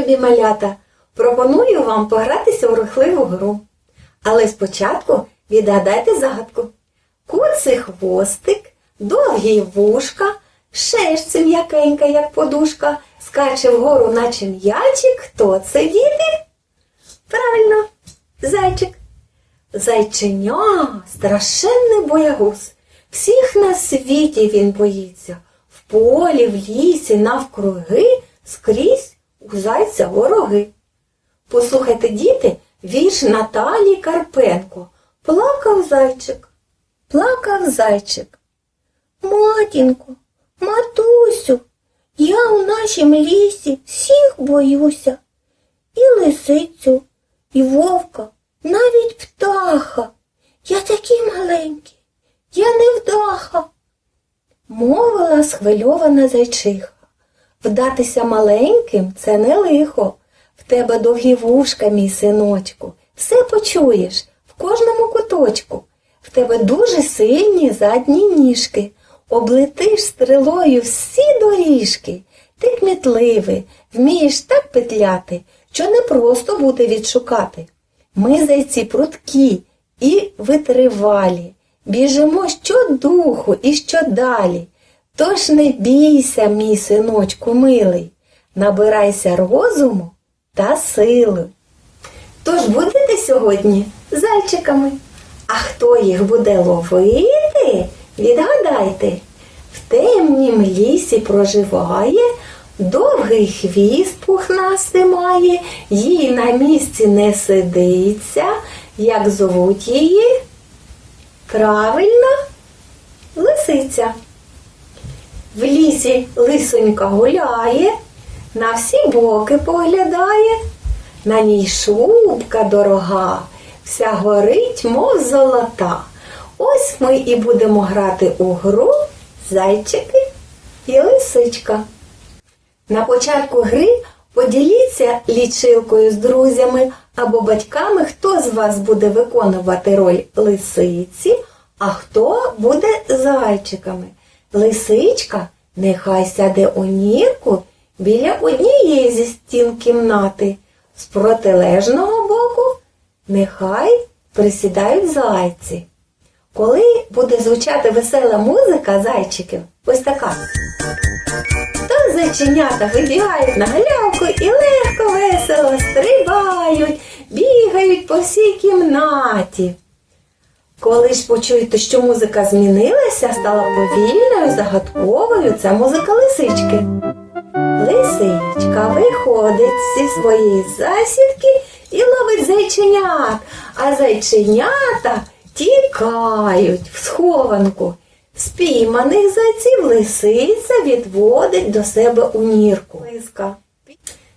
любі малята! Пропоную вам погратися у рухливу гру. Але спочатку відгадайте загадку. Куций хвостик, довгі вушка, шерсть м'якенька, як подушка, скаче вгору, наче м'ячик. Хто це діти? Правильно, зайчик. Зайченя страшенний боягуз. Всіх на світі він боїться. В полі, в лісі, навкруги, скрізь у зайця вороги. Послухайте, діти, вірш Наталії Карпенко. Плакав зайчик, плакав зайчик. Матінко, матусю, я у нашім лісі всіх боюся. І лисицю, і вовка, навіть птаха. Я такий маленький, я невдаха. Мовила схвильована зайчиха. Вдатися маленьким це не лихо. В тебе довгі вушка, мій синочку. Все почуєш в кожному куточку. В тебе дуже сильні задні ніжки. Облетиш стрелою всі доріжки. Ти кмітливий, вмієш так петляти, що не просто буде відшукати. Ми зайці прудкі і витривалі, біжимо щодуху і щодалі. Тож не бійся, мій синочку милий, набирайся розуму та сили. Тож будете сьогодні зайчиками. А хто їх буде ловити? Відгадайте, в темнім лісі проживає, довгий хвіст пухнастий має, їй на місці не сидиться, як звуть її? Правильно, лисиця. В лісі лисонька гуляє, на всі боки поглядає, на ній шубка дорога, вся горить, мов золота. Ось ми і будемо грати у гру зайчики і лисичка. На початку гри поділіться лічилкою з друзями або батьками, хто з вас буде виконувати роль лисиці, а хто буде зайчиками. Лисичка нехай сяде у нірку біля однієї зі стін кімнати. З протилежного боку нехай присідають зайці. Коли буде звучати весела музика зайчиків, ось така. То зайченята вибігають на галявку і легко весело стрибають, бігають по всій кімнаті. Коли ж почуєте, що музика змінилася, стала повільною, загадковою, це музика лисички. Лисичка виходить зі своєї засідки і ловить зайченят, а зайченята тікають в схованку. Спійманих зайців лисиця відводить до себе у нірку.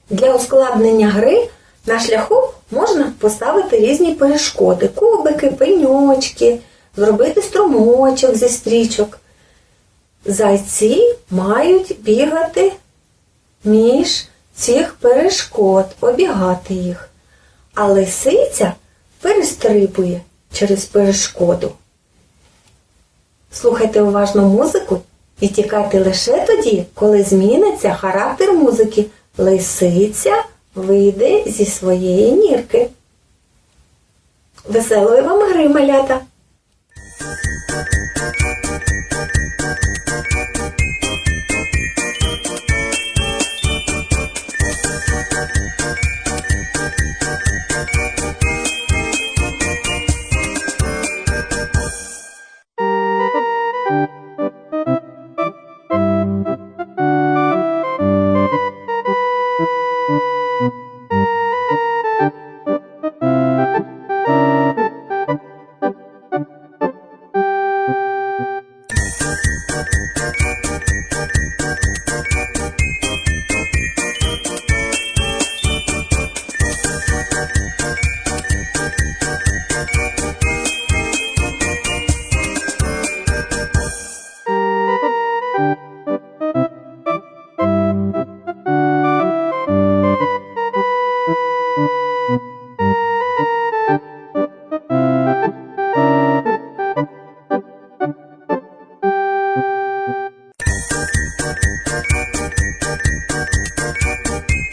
Для ускладнення гри на шляху можна поставити різні перешкоди, кубики, пеньочки, зробити струмочок зі стрічок. Зайці мають бігати між цих перешкод, обігати їх. А лисиця перестрибує через перешкоду. Слухайте уважно музику і тікайте лише тоді, коли зміниться характер музики. Лисиця вийде зі своєї нірки. Веселої вам гри, малята! Thank you.